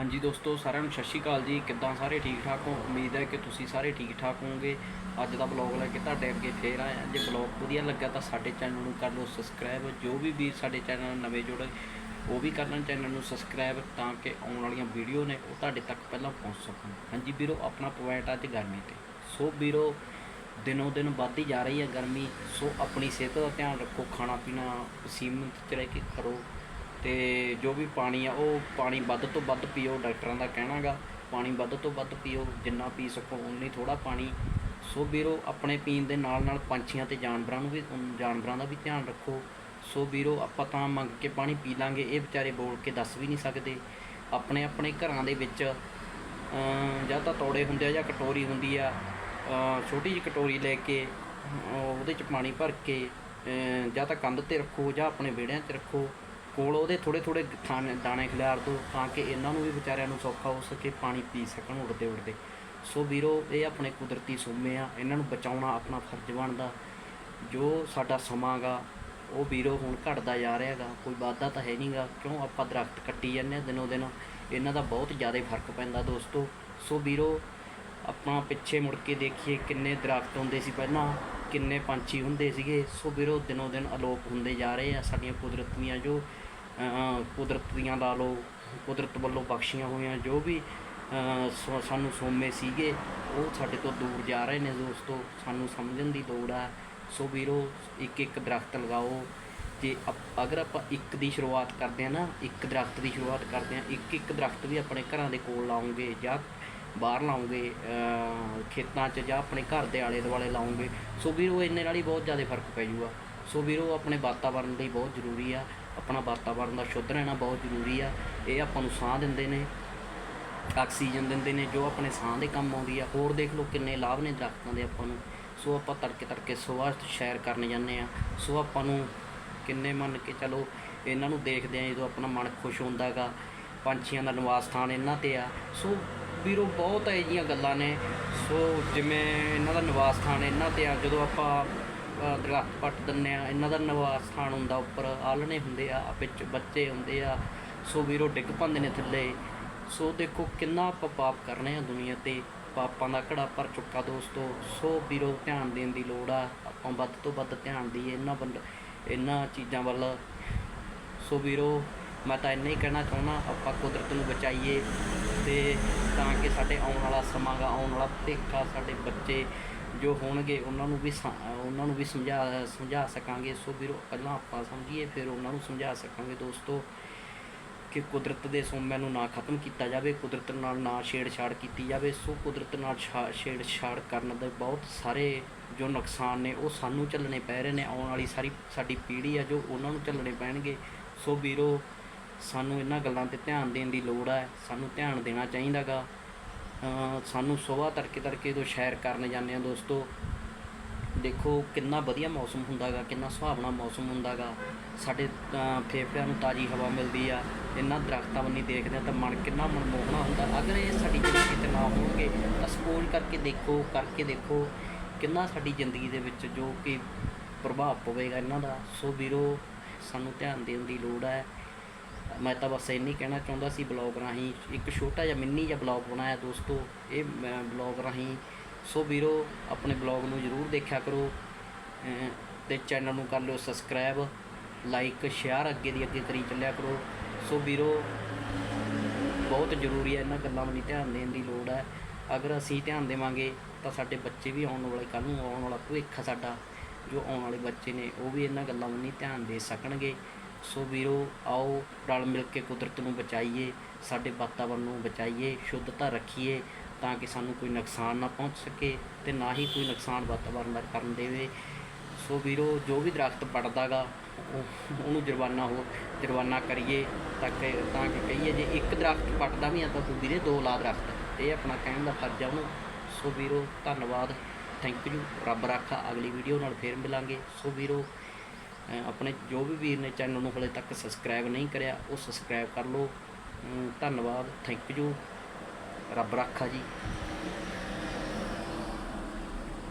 ਹਾਂਜੀ ਦੋਸਤੋ, ਸਾਰਿਆਂ ਨੂੰ ਸਤਿ ਸ਼੍ਰੀ ਅਕਾਲ ਜੀ। ਕਿੱਦਾਂ ਸਾਰੇ ਠੀਕ ਠਾਕ ਹੋ? ਉਮੀਦ ਹੈ ਕਿ ਤੁਸੀਂ ਸਾਰੇ ਠੀਕ ਠਾਕ ਹੋਵੋਗੇ। ਅੱਜ ਦਾ ਬਲੌਗ ਲੈ ਕੇ ਤੁਹਾਡੇ ਅੱਗੇ ਫੇਰ ਆਇਆ ਜੇ ਬਲੌਗ ਵਧੀਆ ਲੱਗਾ ਤਾਂ ਸਾਡੇ ਚੈਨਲ ਨੂੰ ਕਰ ਲਓ ਸਬਸਕ੍ਰਾਈਬ ਜੋ ਵੀ ਵੀਰ ਸਾਡੇ ਚੈਨਲ ਨਵੇਂ ਜੁੜੇ, ਉਹ ਵੀ ਕਰ ਲੈਣ ਚੈਨਲ ਨੂੰ ਸਬਸਕ੍ਰਾਈਬ ਤਾਂ ਕਿ ਆਉਣ ਵਾਲੀਆਂ ਵੀਡੀਓ ਨੇ ਉਹ ਤੁਹਾਡੇ ਤੱਕ ਪਹਿਲਾਂ ਪਹੁੰਚ ਸਕਣ। ਹਾਂਜੀ ਵੀਰੋ, ਆਪਣਾ ਪੁਆਇੰਟ ਅੱਜ ਗਰਮੀ ਤੇ। ਸੋ ਵੀਰੋ, ਦਿਨੋਂ ਦਿਨ ਵੱਧਦੀ ਜਾ ਰਹੀ ਹੈ ਗਰਮੀ। ਸੋ ਆਪਣੀ ਸਿਹਤ ਦਾ ਧਿਆਨ ਰੱਖੋ ਖਾਣਾ ਪੀਣਾ ਸੀਮਿਤ ਚ ਰਹਿ ਕੇ ਕਰੋ। ਤੇ ਜੋ ਵੀ ਪਾਣੀ ਆ, ਉਹ ਪਾਣੀ ਵੱਧ ਤੋਂ ਵੱਧ ਪੀਓ, ਡਾਕਟਰਾਂ ਦਾ ਕਹਿਣਾਗਾ ਪਾਣੀ ਵੱਧ ਤੋਂ ਵੱਧ ਪੀਓ, ਜਿੰਨਾ ਪੀ ਸਕੋ ਉਨੀ ਥੋੜਾ ਪਾਣੀ ਸੋ ਵੀਰੋ ਆਪਣੇ ਪੀਣ ਦੇ ਨਾਲ ਨਾਲ ਪੰਛੀਆਂ ਤੇ ਜਾਨਵਰਾਂ ਨੂੰ ਵੀ ਜਾਨਵਰਾਂ ਦਾ ਵੀ ਧਿਆਨ ਰੱਖੋ। ਸੋ ਵੀਰੋ ਆਪਾਂ ਤਾਂ ਮੰਗ ਕੇ ਪਾਣੀ ਪੀ ਲਾਂਗੇ, ਇਹ ਵਿਚਾਰੇ ਬੋਲ ਕੇ ਦੱਸ ਵੀ ਨਹੀਂ ਸਕਦੇ। ਆਪਣੇ ਆਪਣੇ ਘਰਾਂ ਦੇ ਵਿੱਚ ਜਾਂ ਤਾਂ ਤੋੜੇ ਹੁੰਦੇ ਆ ਜਾਂ ਕਟੋਰੀ ਹੁੰਦੀ ਆ ਛੋਟੀ ਜਿਹੀ ਕਟੋਰੀ ਲੈ ਕੇ ਉਹਦੇ ਚ ਪਾਣੀ ਭਰ ਕੇ ਜਾਂ ਤਾਂ ਕੰਧ ਤੇ ਰੱਖੋ ਜਾਂ ਆਪਣੇ ਵਿਹੜਿਆਂ 'ਚ ਰੱਖੋ। ਕੋਲ ਉਹਦੇ ਥੋੜੇ ਥੋੜੇ ਥਾਣੇ ਦਾਣੇ ਖਿਲਾਰ ਦਿਓ ਤਾਂ ਕਿ ਇਹਨਾਂ ਨੂੰ ਵੀ ਵਿਚਾਰਿਆਂ ਨੂੰ ਸੌਖਾ ਹੋ ਸਕੇ, ਪਾਣੀ ਪੀ ਸਕਣ ਉੜਦੇ ਉੜਦੇ। ਸੋ ਵੀਰੋ, ਇਹ ਆਪਣੇ ਕੁਦਰਤੀ ਸੋਮੇ ਆ, ਇਹਨਾਂ ਨੂੰ ਬਚਾਉਣਾ ਆਪਣਾ ਫਰਜ਼ ਬਣਦਾ। ਜੋ ਸਾਡਾ ਸਮਾਂ ਗਾ ਉਹ ਵੀਰੋ ਹੁਣ ਘਟਦਾ ਜਾ ਰਿਹਾ ਗਾ ਕੋਈ ਵਾਧਾ ਤਾਂ ਹੈ ਨਹੀਂਗਾ ਕਿਉਂ ਆਪਾਂ ਦਰਖਤ ਕੱਟੀ ਜਾਂਦੇ ਹਾਂ ਦਿਨੋ ਦਿਨ? ਇਹਨਾਂ ਦਾ ਬਹੁਤ ਜ਼ਿਆਦਾ ਫ਼ਰਕ ਪੈਂਦਾ ਦੋਸਤੋ। ਸੋ ਵੀਰੋ ਆਪਾਂ ਪਿੱਛੇ ਮੁੜ ਕੇ ਦੇਖੀਏ ਕਿੰਨੇ ਦਰਖਤ ਹੁੰਦੇ ਸੀ ਪਹਿਲਾਂ, ਕਿੰਨੇ ਪੰਛੀ ਹੁੰਦੇ ਸੀਗੇ। ਸੋ ਵੀਰੋ, ਦਿਨੋਂ ਦਿਨ ਅਲੋਪ ਹੁੰਦੇ ਜਾ ਰਹੇ ਆ ਸਾਡੀਆਂ ਕੁਦਰਤ ਦੀਆਂ ਜੋ ਕੁਦਰਤ ਦੀਆਂ ਲਾ ਲਓ, ਕੁਦਰਤ ਵੱਲੋਂ ਬਖਸ਼ੀਆਂ ਹੋਈਆਂ ਜੋ ਵੀ ਸੋ- ਸਾਨੂੰ ਸੋਮੇ ਸੀਗੇ, ਉਹ ਸਾਡੇ ਤੋਂ ਦੂਰ ਜਾ ਰਹੇ ਨੇ ਦੋਸਤੋ। ਸਾਨੂੰ ਸਮਝਣ ਦੀ ਲੋੜ ਆ। ਸੋ ਵੀਰੋ ਇੱਕ ਇੱਕ ਦਰਖਤ ਲਗਾਓ। ਜੇ ਅਗਰ ਆਪਾਂ ਇੱਕ ਦੀ ਸ਼ੁਰੂਆਤ ਕਰਦੇ ਆ ਨਾ, ਇੱਕ ਦਰਖਤ ਦੀ ਸ਼ੁਰੂਆਤ ਕਰਦੇ ਆ ਇੱਕ ਇੱਕ ਦਰਖਤ ਵੀ ਆਪਣੇ ਘਰਾਂ ਦੇ ਕੋਲ ਲਾਉਂਗੇ ਜਾਂ ਬਾਹਰ ਲਾਉਂਗੇ ਖੇਤਾਂ 'ਚ ਜਾਂ ਆਪਣੇ ਘਰ ਦੇ ਆਲੇ ਦੁਆਲੇ ਲਾਉਂਗੇ। ਸੋ ਵੀਰੋ, ਇੰਨੇ ਨਾਲ ਹੀ ਬਹੁਤ ਜ਼ਿਆਦਾ ਫ਼ਰਕ ਪੈ ਜਾਊਗਾ ਸੋ ਵੀਰੋ, ਆਪਣੇ ਵਾਤਾਵਰਣ ਲਈ ਬਹੁਤ ਜ਼ਰੂਰੀ ਆ। ਆਪਣਾ ਵਾਤਾਵਰਣ ਦਾ ਸ਼ੁੱਧ ਰਹਿਣਾ ਬਹੁਤ ਜ਼ਰੂਰੀ ਆ। ਇਹ ਆਪਾਂ ਨੂੰ ਸਾਹ ਦਿੰਦੇ ਨੇ, ਆਕਸੀਜਨ ਦਿੰਦੇ ਨੇ, ਜੋ ਆਪਣੇ ਸਾਹ ਦੇ ਕੰਮ ਆਉਂਦੀ ਆ। ਹੋਰ ਦੇਖ ਲਓ ਕਿੰਨੇ ਲਾਭ ਨੇ ਦਰਖਤਾਂ ਦੇ ਆਪਾਂ ਨੂੰ। ਸੋ ਆਪਾਂ ਤੜਕੇ ਤੜਕੇ ਸੁਬਾਹ ਸੈਰ ਕਰਨ ਜਾਂਦੇ ਆ। ਸੋ ਆਪਾਂ ਨੂੰ ਕਿੰਨੇ ਮੰਨ ਕੇ ਚਲੋ, ਇਹਨਾਂ ਨੂੰ ਦੇਖਦੇ ਆ ਜਦੋਂ ਆਪਣਾ ਮਨ ਖੁਸ਼ ਹੁੰਦਾਗਾ। ਪੰਛੀਆਂ ਦਾ ਨਿਵਾਸ ਸਥਾਨ ਇਹਨਾਂ ਤੇ ਆ। ਸੋ ਵੀਰੋ ਬਹੁਤ ਇਹੋ ਜਿਹੀਆਂ ਗੱਲਾਂ ਨੇ। ਸੋ ਜਿਵੇਂ ਇਹਨਾਂ ਦਾ ਨਿਵਾਸ ਸਥਾਨ ਇਹਨਾਂ ਤੇ ਆ ਜਦੋਂ ਆਪਾਂ ਅ, ਦਰਖਤ ਪੱਟ ਦਿੰਨੇ ਆ ਇਹਨਾਂ ਦਾ ਨਿਵਾਸ ਸਥਾਨ ਹੁੰਦਾ ਉੱਪਰ ਆਲਣੇ ਹੁੰਦੇ ਆ ਵਿੱਚ ਬੱਚੇ ਹੁੰਦੇ ਆ। ਸੋ ਵੀਰੋ ਡਿੱਗ ਪੈਂਦੇ ਨੇ ਥੱਲੇ। ਸੋ ਦੇਖੋ ਕਿੰਨਾ ਆਪਾਂ ਪਾਪ ਕਰਨੇ ਆ ਦੁਨੀਆ ਤੇ। ਪਾਪਾਂ ਦਾ ਘੜਾ ਭਰ ਚੁੱਕਾ ਦੋਸਤੋ। ਸੋ ਵੀਰੋ ਧਿਆਨ ਦੇਣ ਦੀ ਲੋੜ ਆ। ਆਪਾਂ ਵੱਧ ਤੋਂ ਵੱਧ ਧਿਆਨ ਦਈਏ ਇਹਨਾਂ ਬੰਦ ਇਹਨਾਂ ਚੀਜ਼ਾਂ ਵੱਲ। ਸੋ ਵੀਰੋ ਮੈਂ ਤਾਂ ਇੰਨਾ ਹੀ ਕਹਿਣਾ ਚਾਹੁੰਦਾ, ਆਪਾਂ ਕੁਦਰਤ ਨੂੰ ਬਚਾਈਏ ਤੇ ਤਾਂ ਕਿ ਸਾਡੇ ਆਉਣ ਵਾਲਾ ਸਮਾਂ ਗਾ, ਆਉਣ ਵਾਲਾ ਭਵਿੱਖਾ ਸਾਡੇ ਬੱਚੇ ਜੋ ਹੋਣਗੇ, ਉਹਨਾਂ ਨੂੰ ਵੀ ਸਾ- ਉਹਨਾਂ ਨੂੰ ਵੀ ਸਮਝਾ ਸਮਝਾ ਸਕਾਂਗੇ। ਸੋ ਵੀਰੋ, ਪਹਿਲਾਂ ਆਪਾਂ ਸਮਝੀਏ, ਫਿਰ ਉਹਨਾਂ ਨੂੰ ਸਮਝਾ ਸਕਾਂਗੇ। ਦੋਸਤੋ, ਕਿ ਕੁਦਰਤ ਦੇ ਸੋਮਿਆਂ ਨੂੰ ਨਾ ਖਤਮ ਕੀਤਾ ਜਾਵੇ, ਕੁਦਰਤ ਨਾਲ ਨਾ ਛੇੜਛਾੜ ਕੀਤੀ ਜਾਵੇ। ਸੋ ਕੁਦਰਤ ਨਾਲ ਛਾ- ਛੇੜਛਾੜ ਕਰਨ ਦੇ ਬਹੁਤ ਸਾਰੇ ਜੋ ਨੁਕਸਾਨ ਨੇ, ਉਹ ਸਾਨੂੰ ਝੱਲਣੇ ਪੈ ਰਹੇ ਨੇ। ਆਉਣ ਵਾਲੀ ਸਾਰੀ, ਸਾਡੀ ਪੀੜ੍ਹੀ ਆ ਜੋ ਉਹਨਾਂ ਨੂੰ ਝੱਲਣੇ ਪੈਣਗੇ। ਸੋ ਵੀਰੋ ਸਾਨੂੰ ਇਹਨਾਂ ਗੱਲਾਂ ਤੇ ਧਿਆਨ ਦੇਣ ਦੀ ਲੋੜ ਹੈ ਸਾਨੂੰ ਧਿਆਨ ਦੇਣਾ ਚਾਹੀਦਾਗਾ। ਸਾਨੂੰ ਸਵੇਰ ਤੜਕੇ ਤੜਕੇ ਤੋਂ ਸੈਰ ਕਰਨ ਜਾਂਦੇ ਆ ਦੋਸਤੋ, ਦੇਖੋ ਕਿੰਨਾ ਵਧੀਆ ਮੌਸਮ ਹੁੰਦਾਗਾ, ਕਿੰਨਾ ਸੁਹਾਵਣਾ ਮੌਸਮ ਹੁੰਦਾਗਾ। ਸਾਡੇ ਫੇਫੜਿਆਂ ਨੂੰ ਤਾਜ਼ੀ ਹਵਾ ਮਿਲਦੀ ਆ, ਇਹਨਾਂ ਦਰਖਤਾਂ ਵੱਲ ਦੇਖਦੇ ਆ ਤਾਂ ਮਨ ਕਿੰਨਾ ਮਨਮੋਹਣਾ ਹੁੰਦਾ। ਅਗਰ ਇਹ ਸਾਡੀ ਜ਼ਿੰਦਗੀ 'ਚ ਨਾ ਹੋਣਗੇ ਤਾਂ ਸਪੋਜ਼ ਕਰਕੇ ਦੇਖੋ ਕਰਕੇ ਦੇਖੋ ਕਿੰਨਾ ਸਾਡੀ ਜ਼ਿੰਦਗੀ ਦੇ ਵਿੱਚ ਜੋ ਕਿ ਪ੍ਰਭਾਵ ਪਵੇਗਾ ਇਹਨਾਂ ਦਾ। ਸੋ ਵੀਰੋ, ਸਾਨੂੰ ਧਿਆਨ ਦੇਣ ਦੀ ਲੋੜ ਹੈ ਮੈਂ ਤਾਂ ਬਸ ਇੰਨੀ ਕਹਿਣਾ ਚਾਹੁੰਦਾ ਸੀ ਬਲੌਗ ਰਾਹੀਂ, ਇੱਕ ਛੋਟਾ ਜਿਹਾ ਮਿੰਨੀ ਜਿਹਾ ਬਲੌਗ ਬਣਾਇਆ ਦੋਸਤੋ, ਇਹ ਮੈਂ ਬਲੌਗ ਰਾਹੀਂ। ਸੋ ਵੀਰੋ, ਆਪਣੇ ਬਲੌਗ ਨੂੰ ਜ਼ਰੂਰ ਦੇਖਿਆ ਕਰੋ, ਅਹ, ਤੇ ਚੈਨਲ ਨੂੰ ਕਰ ਲਿਓ ਸਬਸਕ੍ਰਾਈਬ, ਲਾਈਕ, ਸ਼ੇਅਰ ਅੱਗੇ ਦੀ ਅੱਗੇ ਕਰੀ ਚੱਲਿਆ ਕਰੋ। ਸੋ ਵੀਰੋ, ਬਹੁਤ ਜ਼ਰੂਰੀ ਹੈ ਇਹਨਾਂ ਗੱਲਾਂ ਵੱਲ ਧਿਆਨ ਦੇਣ ਦੀ ਲੋੜ ਹੈ। ਅਗਰ ਅਸੀਂ ਧਿਆਨ ਦੇਵਾਂਗੇ, ਤਾਂ ਸਾਡੇ ਬੱਚੇ ਵੀ ਆਉਣ ਵਾਲੇ, ਕੱਲ੍ਹ ਨੂੰ ਆਉਣ ਵਾਲਾ ਭਵਿੱਖ ਸਾਡਾ, ਜੋ ਆਉਣ ਵਾਲੇ ਬੱਚੇ ਨੇ, ਉਹ ਵੀ ਇਹਨਾਂ ਗੱਲਾਂ ਵੱਲ ਧਿਆਨ ਦੇ ਸਕਣਗੇ। ਸੋ ਵੀਰੋ, ਆਓ ਰਲ ਮਿਲ ਕੇ ਕੁਦਰਤ ਨੂੰ ਬਚਾਈਏ, ਸਾਡੇ ਵਾਤਾਵਰਣ ਨੂੰ ਬਚਾਈਏ, ਸ਼ੁੱਧਤਾ ਰੱਖੀਏ, ਤਾਂ ਕਿ ਸਾਨੂੰ ਕੋਈ ਨੁਕਸਾਨ ਨਾ ਪਹੁੰਚ ਸਕੇ ਤੇ ਨਾ ਹੀ ਕੋਈ ਨੁਕਸਾਨ ਵਾਤਾਵਰਣ ਦਾ ਕਰਨ ਦੇਵੇ। ਸੋ ਵੀਰੋ, ਜੋ ਵੀ ਦਰਖਤ ਪੜਦਾਗਾ ਉਹਨੂੰ ਜੁਰਮਾਨਾ ਹੋ ਜੁਰਮਾਨਾ ਕਰੀਏ, ਤਾਂ ਕਿ ਤਾਂ ਕਿ ਕਹੀਏ, ਜੇ ਇੱਕ ਦਰਖਤ ਪੱਟਦਾ ਵੀ ਆ ਤਾਂ ਤੂੰ ਵੀਰੇ ਦੋ ਲਾ ਦਰਖਤ। ਇਹ ਆਪਣਾ ਕਹਿਣ ਦਾ ਫਰਜ਼ ਆ ਉਹਨੂੰ। ਸੋ ਵੀਰੋ, ਧੰਨਵਾਦ। ਥੈਂਕ ਯੂ ਰੱਬ ਰਾਖਾ। ਅਗਲੀ ਵੀਡੀਓ ਨਾਲ ਫੇਰ ਮਿਲਾਂਗੇ। ਸੋ ਵੀਰੋ ਆਪਣੇ ਜੋ ਵੀ ਵੀਰ ਨੇ ਚੈਨਲ ਨੂੰ ਹਲੇ ਤੱਕ ਸਬਸਕ੍ਰਾਈਬ ਨਹੀਂ ਕਰਿਆ, ਉਹ ਸਬਸਕ੍ਰਾਈਬ ਕਰ ਲਓ। ਧੰਨਵਾਦ ਥੈਂਕ ਯੂ ਰੱਬ ਰਾਖਾ ਜੀ।